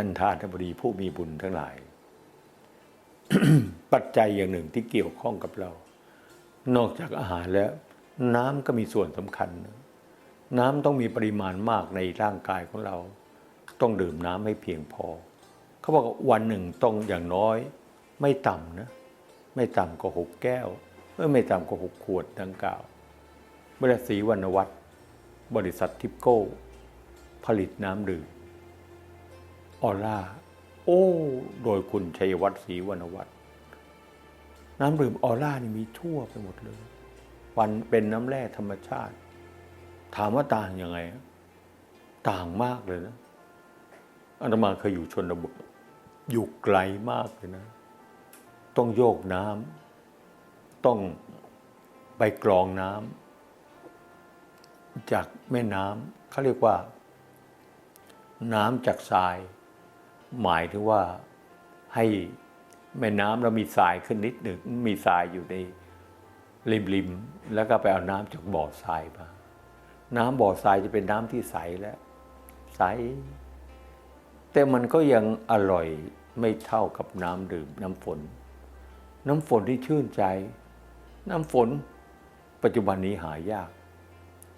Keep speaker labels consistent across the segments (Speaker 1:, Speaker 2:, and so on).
Speaker 1: ท่านทานบดีผู้มีบุญทั้งหลาย ปัจจัยอย่างหนึ่งที่เกี่ยวข้องกับเรา นอกจากอาหารแล้ว น้ำก็มีส่วนสำคัญ น้ำต้องมีปริมาณมากในร่างกายของเรา ต้องดื่มน้ำให้เพียงพอ เขาบอกว่าวันหนึ่งต้องอย่างน้อย ไม่ต่ำนะ ไม่ต่ำกว่าหกแก้วเออไม่ต่ำกว่าหกขวดดังกล่าวบริษัทศรีวรรณวัฒน์บริษัททิปโก้ ผลิตน้ำดื่ม ออร่า โอ้ โดยคุณชัยวัฒน์ศรีวรรณวัฒน์น้ำดื่มออร่านี่มีทั่วไปหมดเลย วันเป็นน้ำแร่ธรรมชาติ ถามว่าต่างยังไง ต่างมากเลยนะอาตมาเคยอยู่ชนบท อยู่ไกลมากเลยนะ ต้องโยกน้ำต้องไปกรองน้ำจากแม่น้ำเขาเรียกว่า น้ำจากทราย หมายถึงว่าให้แม่น้ำเรามีทรายขึ้นนิดหนึ่งมีทรายอยู่ในริมริมๆแล้วก็ไปเอาน้ำจากบ่อทรายมาน้ำบ่อทรายจะเป็นน้ำที่ใสแล้วใส แต่มันก็ยังอร่อยไม่เท่ากับน้ำดื่มน้ำฝน น้ำฝนที่ชื่นใจ น้ำฝน ปัจจุบันนี้หายาก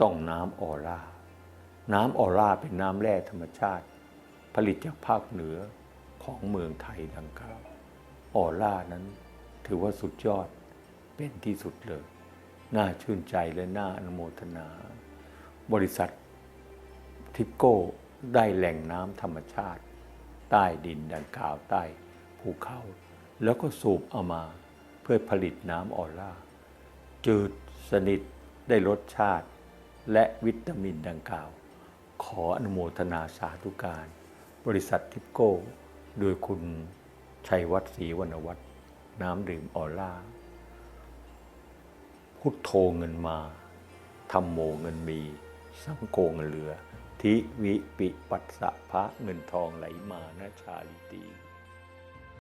Speaker 1: ต้องน้ำออร่า น้ำออร่าเป็นน้ำแร่ธรรมชาติ ผลิตจากภาคเหนือของเมืองไทยดังกล่าวออร่านั้นถือว่าสุดยอดเป็นที่สุดเลย น่าชื่นใจและน่าอนุโมทนา บริษัททิปโก้ได้แหล่งน้ำธรรมชาติ ใต้ดินดังกล่าวใต้ภูเขา แล้วก็สูบเอามาเพื่อผลิตน้ำออร่า จืดสนิทได้รสชาติ และวิตามินดังกล่าว ขออนุโมทนาสาธุการ บริษัททิปโก้ โดยคุณชัยวัฒน์ศรีวรรณวัฒน์น้ำดื่มออร่า พุทโธเงินมาธรรมโมเงินมี สังโกเงินเหลือ ทิวิปิปัสสะพระเงินทองไหลมานะชาลิตี